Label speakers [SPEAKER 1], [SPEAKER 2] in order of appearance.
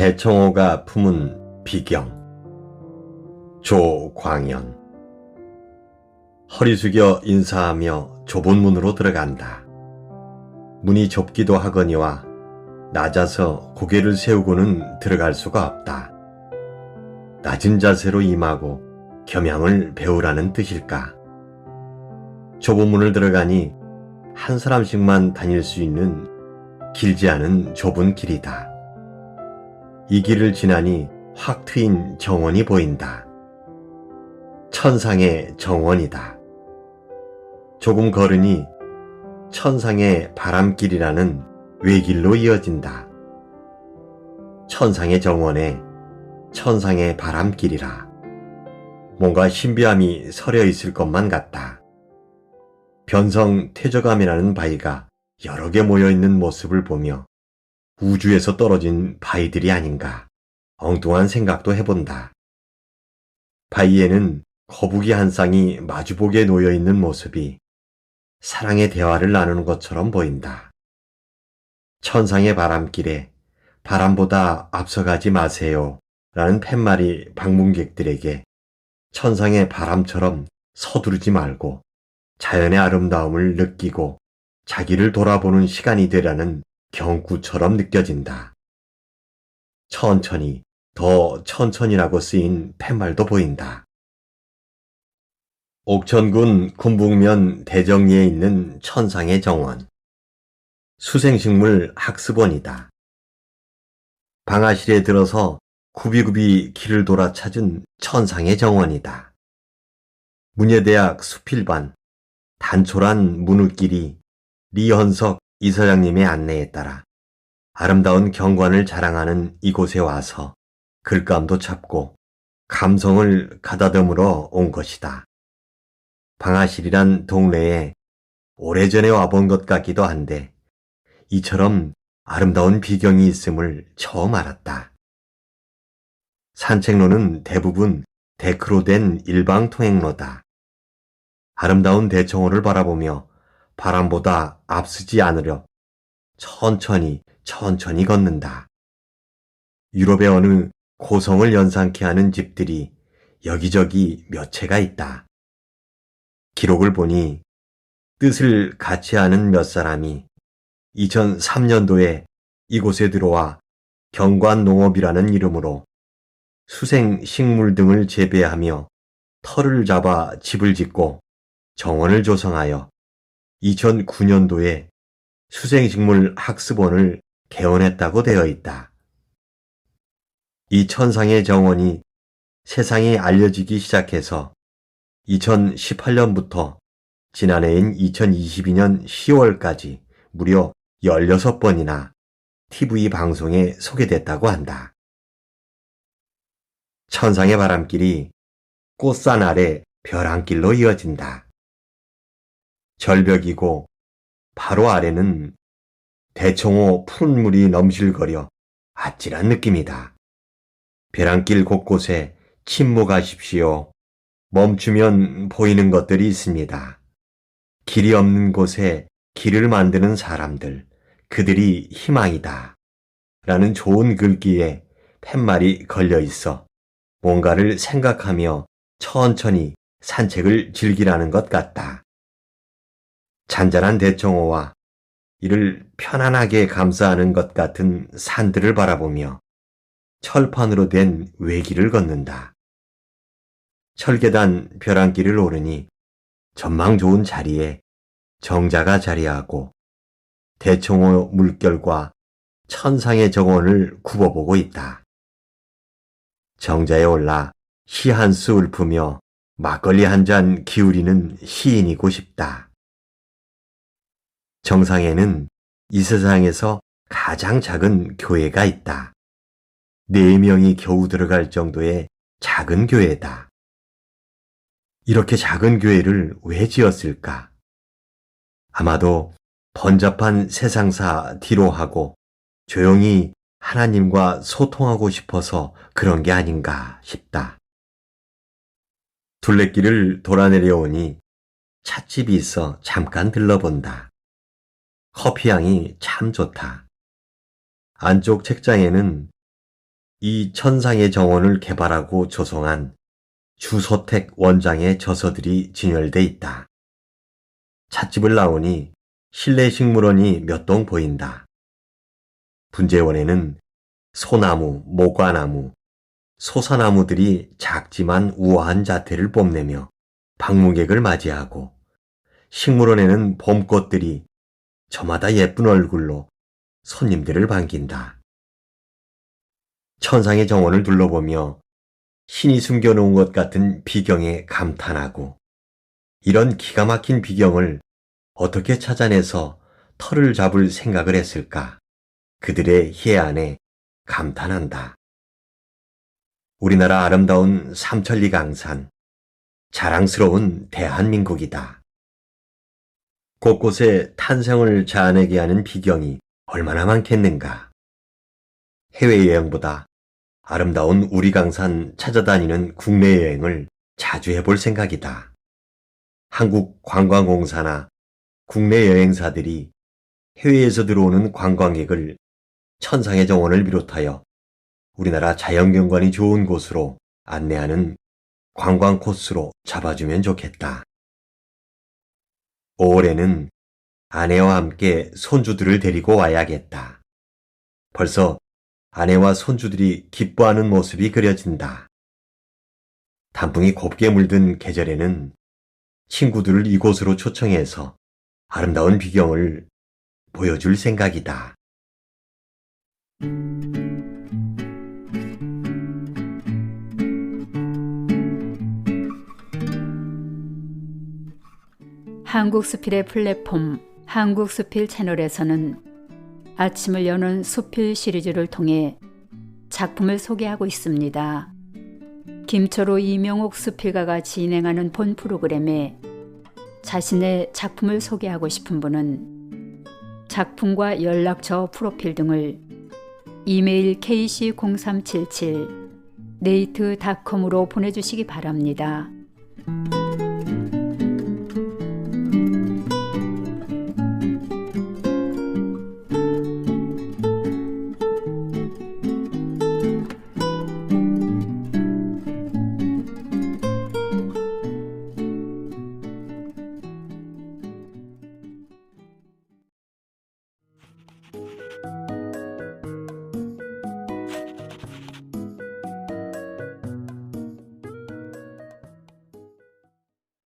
[SPEAKER 1] 대청호가 품은 비경 조광현 허리 숙여 인사하며 좁은 문으로 들어간다. 문이 좁기도 하거니와 낮아서 고개를 세우고는 들어갈 수가 없다. 낮은 자세로 임하고 겸양을 배우라는 뜻일까? 좁은 문을 들어가니 한 사람씩만 다닐 수 있는 길지 않은 좁은 길이다. 이 길을 지나니 확 트인 정원이 보인다. 천상의 정원이다. 조금 걸으니 천상의 바람길이라는 외길로 이어진다. 천상의 정원에 천상의 바람길이라. 뭔가 신비함이 서려 있을 것만 같다. 변성 퇴저감이라는 바위가 여러 개 모여 있는 모습을 보며 우주에서 떨어진 바위들이 아닌가 엉뚱한 생각도 해본다. 바위에는 거북이 한 쌍이 마주보게 놓여 있는 모습이 사랑의 대화를 나누는 것처럼 보인다. 천상의 바람길에 바람보다 앞서가지 마세요 라는 팻말이 방문객들에게 천상의 바람처럼 서두르지 말고 자연의 아름다움을 느끼고 자기를 돌아보는 시간이 되라는 경구처럼 느껴진다. 천천히, 더 천천히라고 쓰인 팻말도 보인다. 옥천군 군북면 대정리에 있는 천상의 정원. 수생식물 학습원이다. 방아실에 들어서 구비구비 길을 돌아 찾은 천상의 정원이다. 문예대학 수필반 단촐한 문울길이 리현석 이사장님의 안내에 따라 아름다운 경관을 자랑하는 이곳에 와서 글감도 찾고 감성을 가다듬으러 온 것이다. 방아실이란 동네에 오래전에 와본 것 같기도 한데 이처럼 아름다운 비경이 있음을 처음 알았다. 산책로는 대부분 데크로 된 일방 통행로다. 아름다운 대청호를 바라보며 바람보다 앞서지 않으려 천천히 천천히 걷는다. 유럽의 어느 고성을 연상케 하는 집들이 여기저기 몇 채가 있다. 기록을 보니 뜻을 같이 하는 몇 사람이 2003년도에 이곳에 들어와 경관농업이라는 이름으로 수생 식물 등을 재배하며 터를 잡아 집을 짓고 정원을 조성하여 2009년도에 수생식물 학습원을 개원했다고 되어 있다. 이 천상의 정원이 세상에 알려지기 시작해서 2018년부터 지난해인 2022년 10월까지 무려 16번이나 TV 방송에 소개됐다고 한다. 천상의 바람길이 꽃산 아래 벼랑길로 이어진다. 절벽이고 바로 아래는 대청호 푸른 물이 넘실거려 아찔한 느낌이다. 벼랑길 곳곳에 침묵하십시오. 멈추면 보이는 것들이 있습니다. 길이 없는 곳에 길을 만드는 사람들, 그들이 희망이다. 라는 좋은 글귀에 팻말이 걸려 있어 뭔가를 생각하며 천천히 산책을 즐기라는 것 같다. 잔잔한 대청호와 이를 편안하게 감싸는 것 같은 산들을 바라보며 철판으로 된 외길을 걷는다. 철계단 벼랑길을 오르니 전망 좋은 자리에 정자가 자리하고 대청호 물결과 천상의 정원을 굽어보고 있다. 정자에 올라 시 한 수 읊으며 막걸리 한 잔 기울이는 시인이고 싶다. 정상에는 이 세상에서 가장 작은 교회가 있다. 네 명이 겨우 들어갈 정도의 작은 교회다. 이렇게 작은 교회를 왜 지었을까? 아마도 번잡한 세상사 뒤로 하고 조용히 하나님과 소통하고 싶어서 그런 게 아닌가 싶다. 둘레길을 돌아 내려오니 찻집이 있어 잠깐 들러본다. 커피향이 참 좋다. 안쪽 책장에는 이 천상의 정원을 개발하고 조성한 주소택 원장의 저서들이 진열돼 있다. 찻집을 나오니 실내 식물원이 몇 동 보인다. 분재원에는 소나무, 모과나무, 소사나무들이 작지만 우아한 자태를 뽐내며 방문객을 맞이하고 식물원에는 봄꽃들이 저마다 예쁜 얼굴로 손님들을 반긴다. 천상의 정원을 둘러보며 신이 숨겨놓은 것 같은 비경에 감탄하고 이런 기가 막힌 비경을 어떻게 찾아내서 털을 잡을 생각을 했을까? 그들의 해안에 감탄한다. 우리나라 아름다운 삼천리 강산, 자랑스러운 대한민국이다. 곳곳에 탄생을 자아내게 하는 비경이 얼마나 많겠는가. 해외여행보다 아름다운 우리 강산 찾아다니는 국내 여행을 자주 해볼 생각이다. 한국 관광공사나 국내 여행사들이 해외에서 들어오는 관광객을 천상의 정원을 비롯하여 우리나라 자연경관이 좋은 곳으로 안내하는 관광 코스로 잡아주면 좋겠다. 5월에는 아내와 함께 손주들을 데리고 와야겠다. 벌써 아내와 손주들이 기뻐하는 모습이 그려진다. 단풍이 곱게 물든 계절에는 친구들을 이곳으로 초청해서 아름다운 비경을 보여줄 생각이다.
[SPEAKER 2] 한국수필의 플랫폼 한국수필 채널에서는 아침을 여는 수필 시리즈를 통해 작품을 소개하고 있습니다. 김초로 이명옥 수필가가 진행하는 본 프로그램에 자신의 작품을 소개하고 싶은 분은 작품과 연락처 프로필 등을 이메일 kc0377 네이트닷컴으로 보내주시기 바랍니다.